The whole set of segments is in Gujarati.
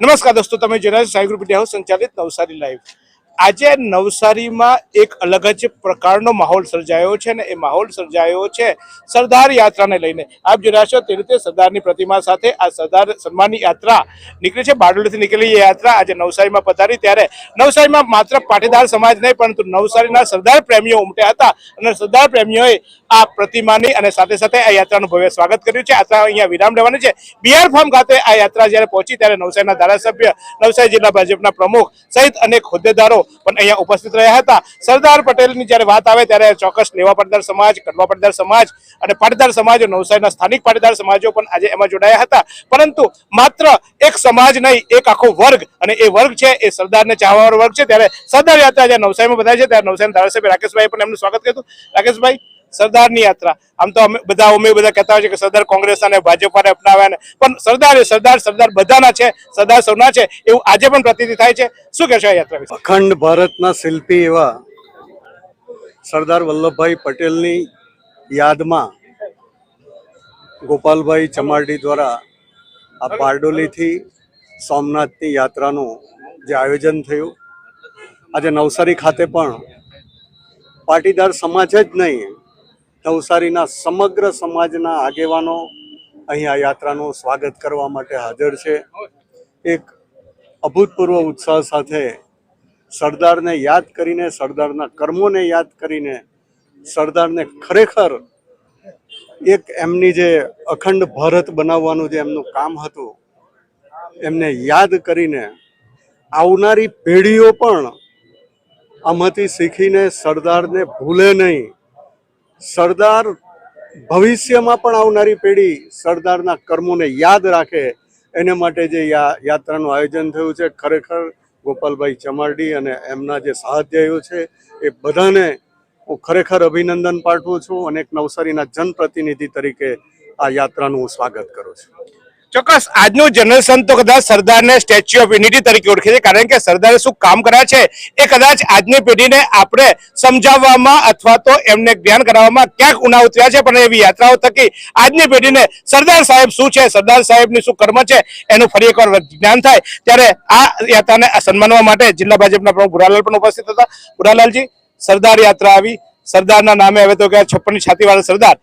નમસ્કાર દોસ્તો, તમે જોઈ સાઈ ગ્રુપ હાઉસ સંચાલિત નવસારી લાઈવ. આજે નવસારીમાં એક અલગ જ પ્રકારનો માહોલ સર્જાયો છે ને એ માહોલ સર્જાયો છે સરદાર યાત્રાને લઈને. આપ જોઈ છો તે રીતે સરદારની પ્રતિમા સાથે આ સરદાર સન્માનની યાત્રા નીકળી છે. બારડોલીથી નીકળી એ યાત્રા આજે નવસારીમાં પધારી ત્યારે નવસારીમાં માત્ર પાટીદાર સમાજ નહીં, પરંતુ નવસારીના સરદાર પ્રેમીઓ ઉમટ્યા હતા. અને સરદાર પ્રેમીઓએ આ પ્રતિમાની અને સાથે સાથે આ યાત્રાનું ભવ્ય સ્વાગત કર્યું છે. યાત્રા અહીંયા વિરામ લેવાની છે. બિહાર ફાર્મ ખાતે આ યાત્રા જ્યારે પહોંચી ત્યારે નવસારીના ધારાસભ્ય, નવસારી જિલ્લા ભાજપના પ્રમુખ સહિત અનેક હોદ્દેદારો પણ અહીંયા ઉપસ્થિત રહ્યા હતા. સરદાર પટેલની જ્યારે વાત આવે ત્યારે ચોક્કસ લેવા પાટીદાર સમાજ, કડવા પાટીદાર સમાજ અને પાટીદાર સમાજો, નવસારીના સ્થાનિક પાટીદાર સમાજો પણ આજે એમાં જોડાયા હતા. પરંતુ માત્ર એક સમાજ નહીં, એક આખો વર્ગ અને એ વર્ગ છે, એ સરદારને ચાહવાવાળો વર્ગ છે. ત્યારે સરદાર યાત્રા જ્યારે નવસારીમાં બધાય છે. ત્યારે નવસારી ધારાસભ્ય રાકેશભાઈ પણ એમનું સ્વાગત કર્યું રાકેશભાઈ? સરદારની યાત્રા. આમ તો અમે બધા અમે બધા કહેતા હોય છે કે સરદાર કોંગ્રેસ અને ભાજપાને અપનાવ્યા પણ સરદાર એ સરદાર સરદાર બધાના છે, સરદાર સૌના છે, એવું આજે પણ પ્રતીતિ થાય છે. શું કહેશો આ યાત્રા અખંડ ભારતના શિલ્પી એવા સરદાર વલ્લભભાઈ પટેલની યાદમાં ગોપાલભાઈ ચમારડી દ્વારા આ બારડોલીથી સોમનાથની યાત્રાનું જે આયોજન થયું. આજે નવસારી ખાતે પણ પાટીદાર સમાજ જ નહીં નવસારીના સમગ્ર સમાજના આગેવાનો અહીંયા યાત્રાનું સ્વાગત કરવા માટે હાજર છે. એક અભૂતપૂર્વ ઉત્સાહ સાથે સરદારને યાદ કરીને, સરદારના કર્મોને યાદ કરીને, સરદારને ખરેખર એક એમની જે અખંડ ભારત બનાવવાનું જે એમનું કામ હતું, એમને યાદ કરીને આવનારી પેઢીઓ પણ આમાંથી શીખીને સરદારને ભૂલે નહીં. સરદાર ભવિષ્યમાં પણ આવનારી પેઢી સરદારના કર્મોને યાદ રાખે. એને માટે જે યાત્રાનું આયોજન થયું છે ખરેખર ગોપાલભાઈ ચમારડી અને એમના જે સહાધ્યાયીઓ છે એ બધાને હું ખરેખર અભિનંદન પાઠવું છું. અને એક નવસારીના જનપ્રતિનિધિ તરીકે આ યાત્રાનું હું સ્વાગત કરું છું. ચોક્કસ, આજનું જનરેશન તો કદાચ સરદારને સ્ટેચ્યુ ઓફ યુનિટી તરીકે ઓળખે છે, કારણ કે સરદારે શું કામ કર્યા છે એ કદાચ આજની પેઢીને આપણે સમજાવવામાં અથવા તો એમને જ્ઞાન કરાવવામાં ક્યાંક ઉના ઉતર્યા છે, પણ એવી યાત્રાઓ થકી આજની પેઢીને સરદાર સાહેબ શું છે, સરદાર સાહેબની શું કર્મ છે, એનું ફરી એકવાર જ્ઞાન થાય. ત્યારે આ યાત્રાને સન્માનવા માટે જિલ્લા ભાજપના પ્રમુખ ભુરાલાલ પણ ઉપસ્થિત હતા. ભુરાલાલજી, સરદાર યાત્રા આવી, સરદારના નામે હવે તો કે છપ્પનની છાતીવાળા સરદાર.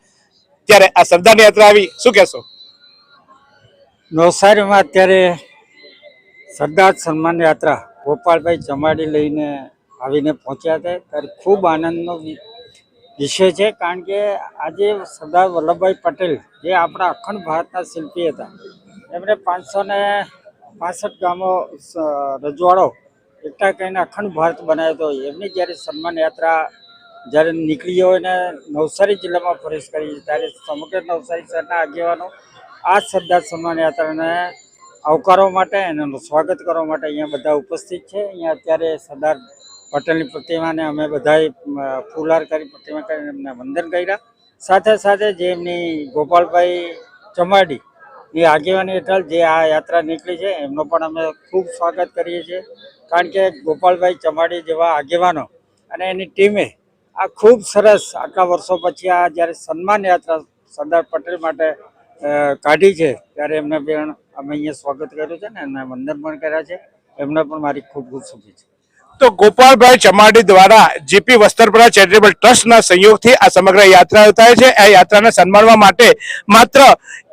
ત્યારે આ સરદારની યાત્રા આવી, શું કહેશો? નવસારીમાં અત્યારે સરદાર સન્માન યાત્રા ગોપાલભાઈ ચમાડી લઈને આવીને પહોંચ્યા હતા ત્યારે ખૂબ આનંદનો વિષય છે, કારણ કે આજે સરદાર વલ્લભભાઈ પટેલ જે આપણા અખંડ ભારતના શિલ્પી હતા, એમણે પાંચસો ને પાસઠ ગામો રજવાડો એકઠા કરીને અખંડ ભારત બનાવ્યો હતો. એમની જ્યારે સન્માન યાત્રા જ્યારે નીકળી હોય ને નવસારી જિલ્લામાં પ્રવેશ કરી, ત્યારે સમગ્ર નવસારી શહેરના આગેવાનો આ સરદાર સન્માન યાત્રાને આવકારવા માટે અને સ્વાગત કરવા માટે અહીંયા બધા ઉપસ્થિત છે. અહીંયા અત્યારે સરદાર પટેલની પ્રતિમાને અમે બધાએ ફૂલહાર કરી પ્રતિમા કરીને એમને વંદન કર્યા. સાથે સાથે જે એમની ગોપાલભાઈ ચમાડી, એ આગેવાની હેઠળ જે આ યાત્રા નીકળી છે, એમનો પણ અમે ખૂબ સ્વાગત કરીએ છીએ. કારણ કે ગોપાલભાઈ ચમાડી જેવા આગેવાનો અને એની ટીમે આ ખૂબ સરસ આટલા વર્ષો પછી આ જ્યારે સન્માન યાત્રા સરદાર પટેલ માટે કાઢી છે. ત્યારે એમને પણ અમે અહીંયા સ્વાગત કર્યું છે ને, એમને વંદન પણ કર્યા છે. એમને પણ મારી ખૂબ ખૂબ શુભેચ્છા તો ગોપાલભાઈ ચમાડી દ્વારા જીપી વસ્ત્રપુરા ચેરિટેબલ ટ્રસ્ટના સહયોગથી આ સમગ્ર યાત્રા થાય છે. આ યાત્રાને સન્માનવા માટે માત્ર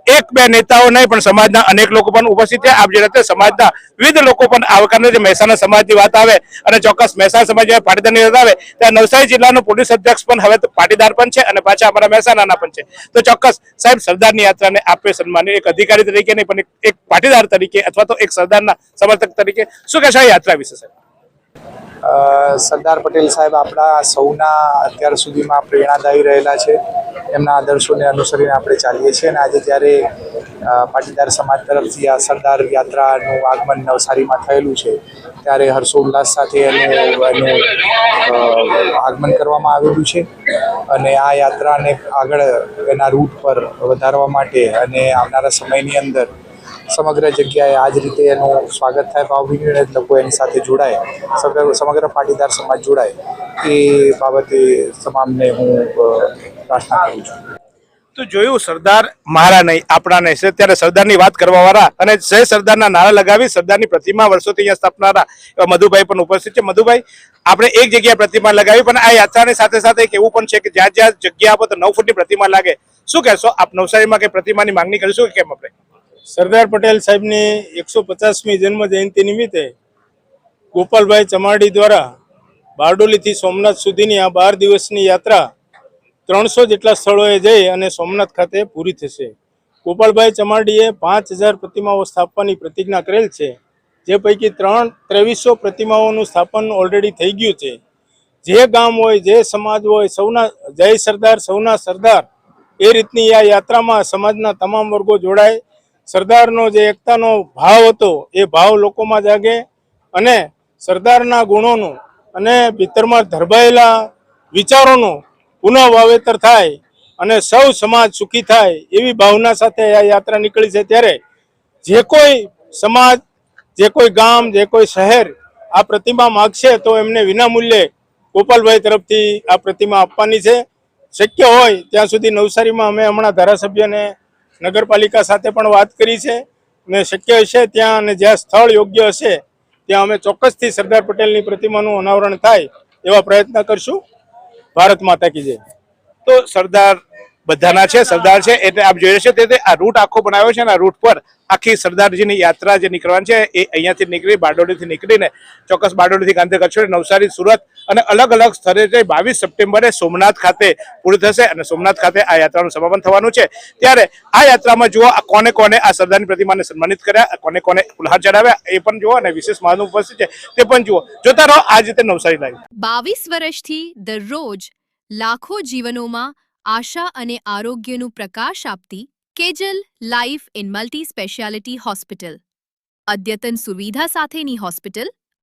એક બે નેતાઓ નહીં, પણ સમાજના અનેક લોકો પણ ઉપસ્થિત છે. આપ જે રીતે સમાજના વિવિધ લોકો પણ આવકારને જે મહેસાણા સમાજની વાત આવે અને ચોક્કસ મહેસાણા સમાજ પાટીદારની વાત આવે, ત્યાં નવસારી જિલ્લાનો પોલીસ અધ્યક્ષ પણ હવે પાટીદાર પણ છે અને પાછા અમારા મહેસાણાના પણ છે. તો ચોક્કસ સાહેબ, સરદારની યાત્રાને આપે સન્માન એક અધિકારી તરીકે નહીં, પણ એક- પાટીદાર તરીકે અથવા તો એક સરદારના સમર્થક તરીકે. શું કહેશો યાત્રા વિશે, સાહેબ? સરદાર પટેલ સાહેબ, આપણા સૌના અત્યાર સુધીમાં પ્રેરણાદાયી રહેલા છે. એમના આદર્શોને અનુસરીને આપણે ચાલીએ છીએ અને આજે જ્યારે પાટીદાર સમાજ તરફથી આ સરદાર યાત્રાનું આગમન નવસારીમાં થયેલું છે, ત્યારે હર્ષોલ્લાસ સાથે એનું એનું આગમન કરવામાં આવેલું છે અને આ યાત્રાને આગળ એના રૂટ પર વધારવા માટે અને આવનારા સમયની અંદર સમગ્ર જગ્યાએ આ જ રીતે એનું સ્વાગત થાય, ભાવભીની લોકો એની સાથે જોડાય, સમગ્ર સમગ્ર પાટીદાર સમાજ જોડાય, એ બાબતે તમામને હું પ્રાર્થના કરું છું. તો જોયું સરદાર મારા નહીં આપણા નહીં. છે ત્યારે સરદારની વાત કરવા વાળા અને જય સરદારના નારા લગાવી સરદારની પ્રતિમા વર્ષોથી અહીંયા સ્થાપનારા એવા મધુભાઈ પણ ઉપસ્થિત છે. મધુભાઈ આપણે એક જગ્યાએ પ્રતિમા લગાવી પણ આ યાત્રાની સાથે સાથે એક એવું પણ છે કે જ્યાં જ્યાં જગ્યા આપો તો નવ ફૂટની પ્રતિમા લાગે. શું કહેશો? આપ નવસારીમાં કે પ્રતિમાની માંગણી કરીશું કે કેમ આપણે? સરદાર પટેલ સાહેબની એકસો પચાસમી જન્મ જયંતિ નિમિત્તે ગોપાલભાઈ ચમાડી દ્વારા બારડોલીથી સોમનાથ સુધીની આ બાર દિવસની યાત્રા ત્રણસો જેટલા સ્થળોએ જઈ અને સોમનાથ ખાતે પૂરી થશે. ગોપાલભાઈ ચમાડીએ પાંચ હજાર પ્રતિમાઓ સ્થાપવાની પ્રતિજ્ઞા કરેલ છે. જે પૈકી ત્રણ ત્રેવીસો પ્રતિમાઓનું સ્થાપન ઓલરેડી થઈ ગયું છે. જે ગામ હોય, જે સમાજ હોય, સૌના જય સરદાર, સૌના સરદાર, એ રીતની આ યાત્રામાં સમાજના તમામ વર્ગો જોડાય. સરદારનો જે એકતાનો ભાવ હતો, એ ભાવ લોકોમાં જાગે અને સરદારના ગુણોનું અને ભીતરમાં ધરબાયેલા વિચારોનું પુનઃ વાવેતર થાય અને સૌ સમાજ સુખી થાય એવી ભાવના સાથે આ યાત્રા નીકળી છે ત્યારે જે કોઈ સમાજ, જે કોઈ ગામ, જે કોઈ શહેર આ પ્રતિમા માગશે તો એમને વિનામૂલ્યે ગોપાલભાઈ તરફથી આ પ્રતિમા આપવાની છે. શક્ય હોય ત્યાં સુધી નવસારીમાં અમે હમણાં ધારાસભ્યને નગરપાલિકા સાથે પણ વાત કરી છે ને શક્ય હશે ત્યાં અને જ્યાં સ્થળ યોગ્ય હશે ત્યાં અમે ચોક્કસથી સરદાર પટેલની પ્રતિમાનું અનાવરણ થાય એવા પ્રયત્ન કરશું. ભારત માતા કી જય. તો સરદાર બધાના છે, સરદાર છે, એટલે આપ જોઈ રહ્યા તે આ રૂટ આખો બનાવ્યો છે અને આ રૂટ પર આખી સરદારજીની યાત્રા જે નીકળવાની છે એ અહીંયાથી નીકળી બારડોલીથી નીકળીને ચોક્કસ બારડોલીથી ગાંધીનગર છોડી નવસારી, સુરત અને અલગ અલગ સ્થળે બાવીસ સપ્ટેમ્બરે સોમનાથ ખાતે પૂરી થશે અને સોમનાથ ખાતે આ યાત્રાનું સમાપન થવાનું છે. ત્યારે આ યાત્રામાં જુઓ કોને કોને આ સરદારની પ્રતિમાને સન્માનિત કર્યા કોને કોને ફુલહાર ચડાવ્યા, એ પણ જુઓ અને વિશેષ મહાનુભવ ઉપસ્થિત છે. તે પણ જુઓ. જોતા રહો, આ રીતે નવસારી લાઈવ બાવીસ વર્ષથી દરરોજ લાખો જીવનોમાં આશા અને આરોગ્યનું પ્રકાશ આપતી Kejal lifeline multi speciality hospital અદ્યતન સુવિધા સાથેની હોસ્પિટલ